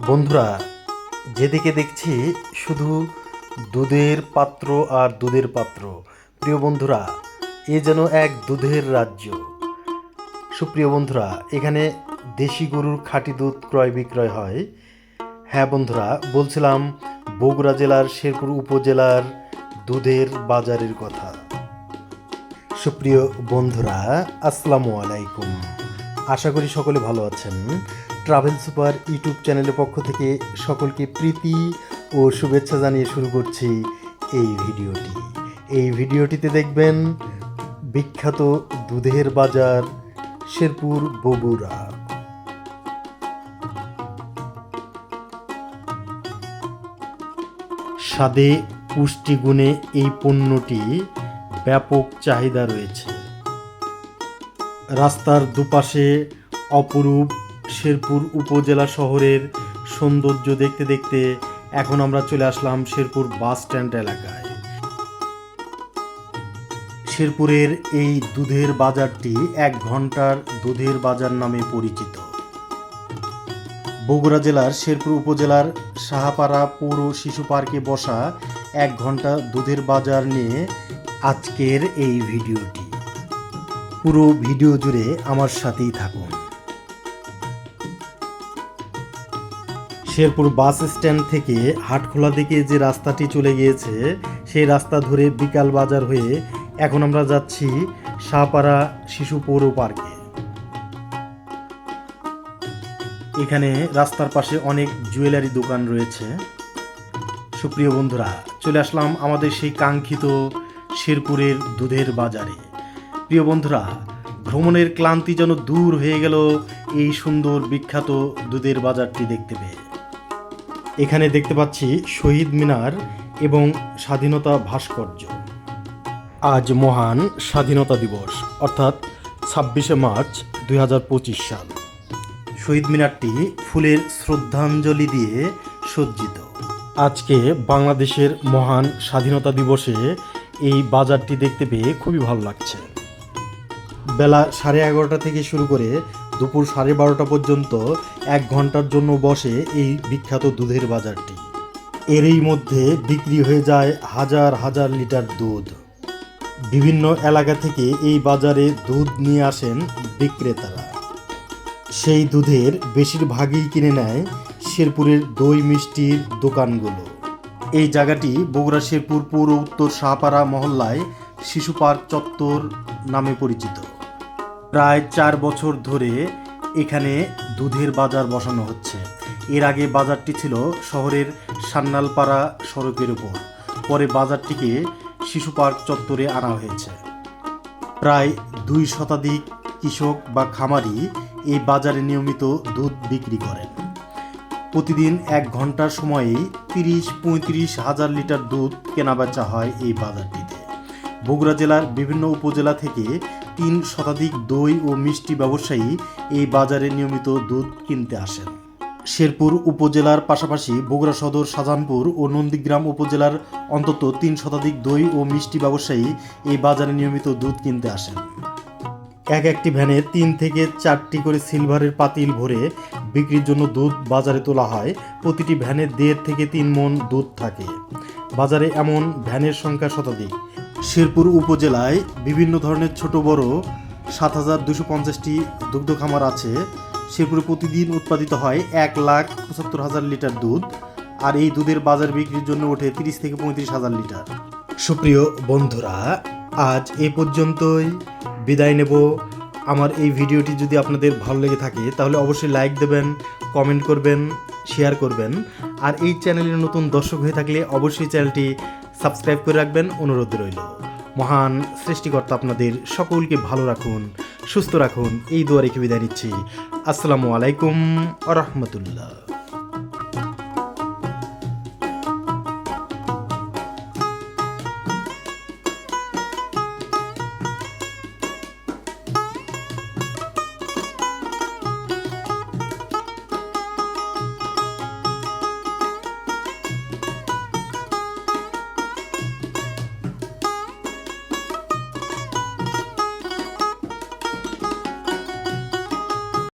বন্ধুরা, যেদিকে দেখছি শুধু দুধের পাত্র আর দুধের পাত্র। প্রিয় বন্ধুরা, এ যেন এক দুধের রাজ্য। সুপ্রিয় বন্ধুরা, এখানে দেশি গরুর খাঁটি দুধ ক্রয় বিক্রয় হয়। হ্যাঁ বন্ধুরা, বলছিলাম বগুড়া জেলার শেরপুর উপজেলার দুধের বাজারের কথা। সুপ্রিয় বন্ধুরা, আসসালামু আলাইকুম। আশা করি সকলে ভালো আছেন। ট্রাভেল সুপার ইউটিউব চ্যানেলের পক্ষ থেকে সকলকে প্রীতি ও শুভেচ্ছা জানিয়ে শুরু করছি এই ভিডিওটি। এই ভিডিওটিতে দেখবেন বিখ্যাত দুধের বাজার, শেরপুর বগুড়া। স্বাদে পুষ্টিগুণে এই পণ্যটি ব্যাপক চাহিদা রয়েছে। রাস্তার দুপাশে অপরূপ শেরপুর উপজেলা শহরের সৌন্দর্য দেখতে দেখতে এখন আমরা চলে আসলাম শেরপুর বাস স্ট্যান্ড এলাকায়। শেরপুরের এই দুধের বাজারটি এক ঘণ্টার দুধের বাজার নামে পরিচিত। বগুড়া জেলার শেরপুর উপজেলার সাহাপাড়া পৌর শিশু পার্কে বসা এক ঘণ্টা দুধের বাজার নিয়ে আজকের এই ভিডিওটি। পুরো ভিডিও জুড়ে আমার সাথেই থাকুন। শেরপুর বাস স্ট্যান্ড থেকে হাটখোলা দিকে যে রাস্তাটি চলে গিয়েছে, সেই রাস্তা ধরে বিকাল বাজার হয়ে এখন আমরা যাচ্ছি শাহপাড়া শিশু পৌর পার্কে। এখানে রাস্তার পাশে অনেক জুয়েলারি দোকান রয়েছে। সুপ্রিয় বন্ধুরা, চলে আসলাম আমাদের সেই কাঙ্ক্ষিত শেরপুরের দুধের বাজারে। প্রিয় বন্ধুরা, ভ্রমণের ক্লান্তি যেন দূর হয়ে গেল এই সুন্দর বিখ্যাত দুধের বাজারটি দেখতে পেয়ে। এখানে দেখতে পাচ্ছি শহীদ মিনার এবং স্বাধীনতা ভাস্কর্য। আজ মহান স্বাধীনতা দিবস, অর্থাৎ ছাব্বিশে মার্চ দুই হাজার পঁচিশ সাল। শহীদ মিনারটি ফুলের শ্রদ্ধাঞ্জলি দিয়ে সজ্জিত। আজকে বাংলাদেশের মহান স্বাধীনতা দিবসে এই বাজারটি দেখতে পেয়ে খুবই ভালো লাগছে। বেলা সাড়ে এগারোটা থেকে শুরু করে দুপুর সাড়ে বারোটা পর্যন্ত এক ঘণ্টার জন্য বসে এই বিখ্যাত দুধের বাজারটি। এরই মধ্যে বিক্রি হয়ে যায় হাজার হাজার লিটার দুধ। বিভিন্ন এলাকা থেকে এই বাজারে দুধ নিয়ে আসেন বিক্রেতারা। সেই দুধের বেশিরভাগই কিনে নেয় শেরপুরের দই মিষ্টির দোকানগুলো। এই জায়গাটি বগুড়া শেরপুর পৌর উত্তর শাহপাড়া মহল্লায় শিশু পার্ক চত্বর নামে পরিচিত। প্রায় চার বছর ধরে এখানে দুধের বাজার বসানো হচ্ছে। এর আগে বাজারটি ছিল শহরের সান্নালপাড়া সড়কের উপর। পরে বাজারটিকে শিশু পার্ক চত্বরে আনা হয়েছে। প্রায় দুই শতাধিক কৃষক বা খামারি এই বাজারে নিয়মিত দুধ বিক্রি করেন। প্রতিদিন এক ঘণ্টার সময়েই তিরিশ পঁয়ত্রিশ হাজার লিটার দুধ কেনাবেচা হয় এই বাজারটিতে। বগুড়া জেলার বিভিন্ন উপজেলা থেকে তিন শতাধিক দই ও মিষ্টি ব্যবসায়ী এই বাজারে নিয়মিত দুধ কিনতে আসেন। শেরপুর উপজেলার পাশাপাশি বগুড়া সদর, শাহজাহানপুর ও নন্দীগ্রাম উপজেলার অন্তত তিন শতাধিক দই ও মিষ্টি ব্যবসায়ী এই বাজারে নিয়মিত দুধ কিনতে আসেন। এক একটি ভ্যানে তিন থেকে চারটি করে সিলভারের পাতিল ভরে বিক্রির জন্য দুধ বাজারে তোলা হয়। প্রতিটি ভ্যানে দেড় থেকে তিন মন দুধ থাকে। বাজারে এমন ভ্যানের সংখ্যা শতাধিক। শেরপুর উপজেলায় বিভিন্ন ধরনের ছোট বড় সাত হাজার দুশো পঞ্চাশটি দুগ্ধ খামার আছে। শেরপুরে প্রতিদিন উৎপাদিত হয় এক লাখ পঁচাত্তর হাজার লিটার দুধ আর এই দুধের বাজার বিক্রির জন্য ওঠে তিরিশ থেকে পঁয়ত্রিশ হাজার লিটার। সুপ্রিয় বন্ধুরা, আজ এ পর্যন্তই। বিদায় নেব। আমার এই ভিডিওটি যদি আপনাদের ভালো লেগে থাকে, তাহলে অবশ্যই লাইক দেবেন, কমেন্ট করবেন, শেয়ার করবেন। আর এই চ্যানেলের নতুন দর্শক হয়ে থাকলে অবশ্যই চ্যানেলটি সাবস্ক্রাইব করে রাখবেন, অনুরোধ রইল। মহান সৃষ্টিকর্তা আপনাদের সকলকে ভালো রাখুন, সুস্থ রাখুন, এই দুয়ারে রেখে বিদায় নিচ্ছি। আসসালামু আলাইকুম আ রহমতুল্লাহ।